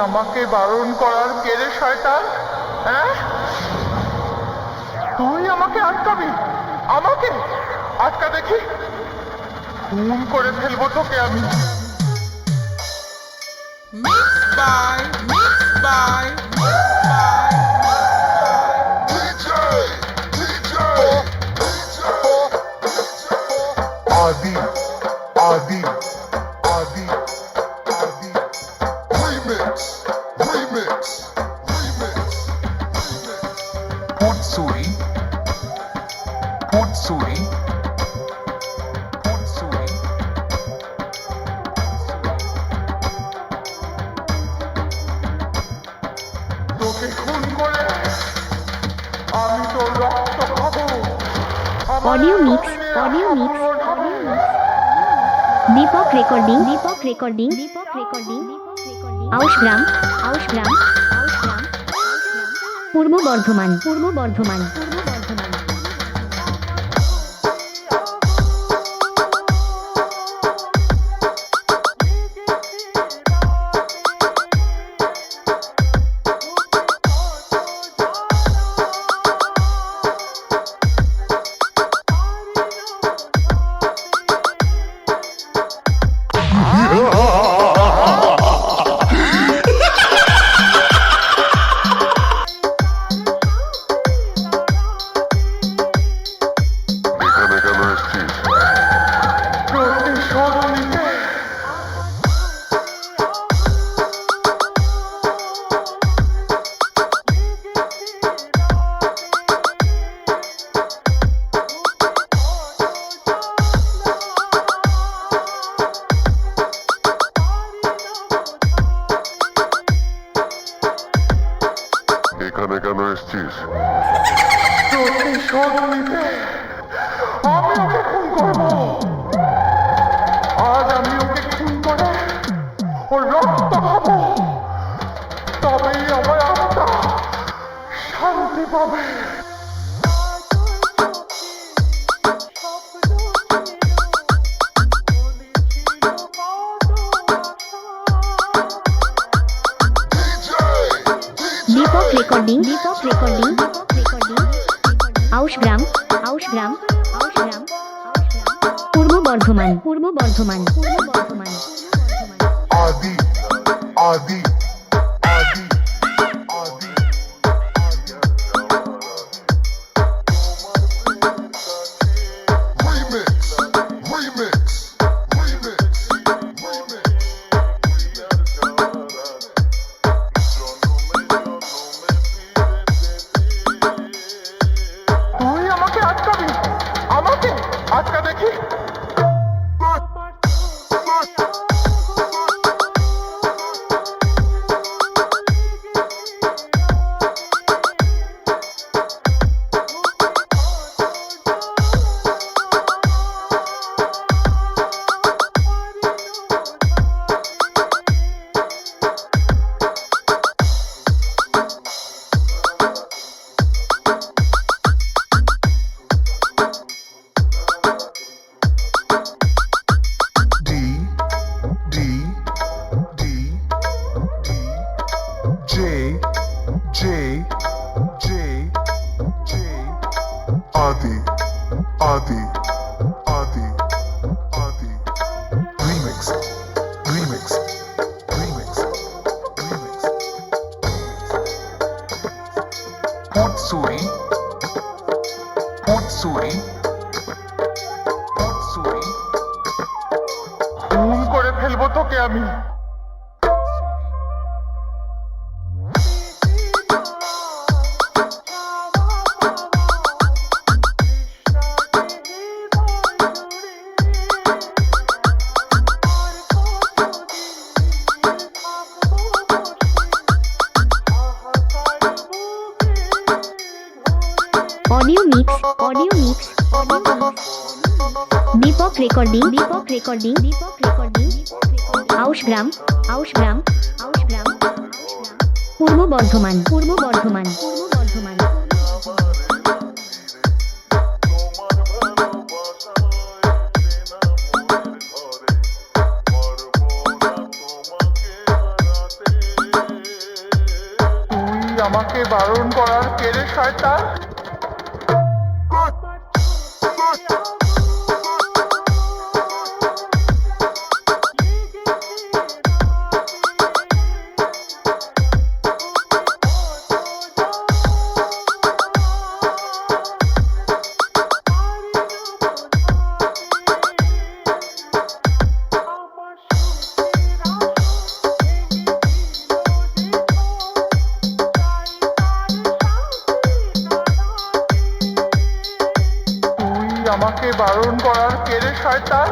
আমাকে বারণ করার কেড়ে, শয়তান? হ্যাঁ? তুই আমাকে আটকাবি? আমাকে? আটকা দেখি। খুন করে ফেলব তোকে আমি। Mixed আমার mix, audio mix. Deepak recording Deepak recording Deepak recording Ausgram Ausgram Ausgram Purba Bardhaman Purba Bardhaman প্রতিশোধ নিতে আমি ওকে খুন করব। আজ আমি ওকে খুন করে ওর রক্ত খাব। তবেই আমার আত্মা শান্তি পাবে। রেকর্ডিং দীপক রেকর্ডিং আউশগ্রাম আউশগ্রাম আউশগ্রাম পূর্ব বর্ধমান পূর্ব বর্ধমান পূর্ব বর্ধমান। আদি আদি। York. J J J Adi Adi Adi Adi Remix Remix Remix Remix Putsuri Putsuri Putsuri খুন করে ফেলব তোকে আমি audio mix Deepak recording Deepak recording Deepak recording Ausgram Ausgram Ausgram Purba Bardhaman Purba Bardhaman পূর্ব বর্ধমান তোমার বারণ করার কেড়ে শয়তান? আমাকে বারণ করার কেড়ে শয়তান?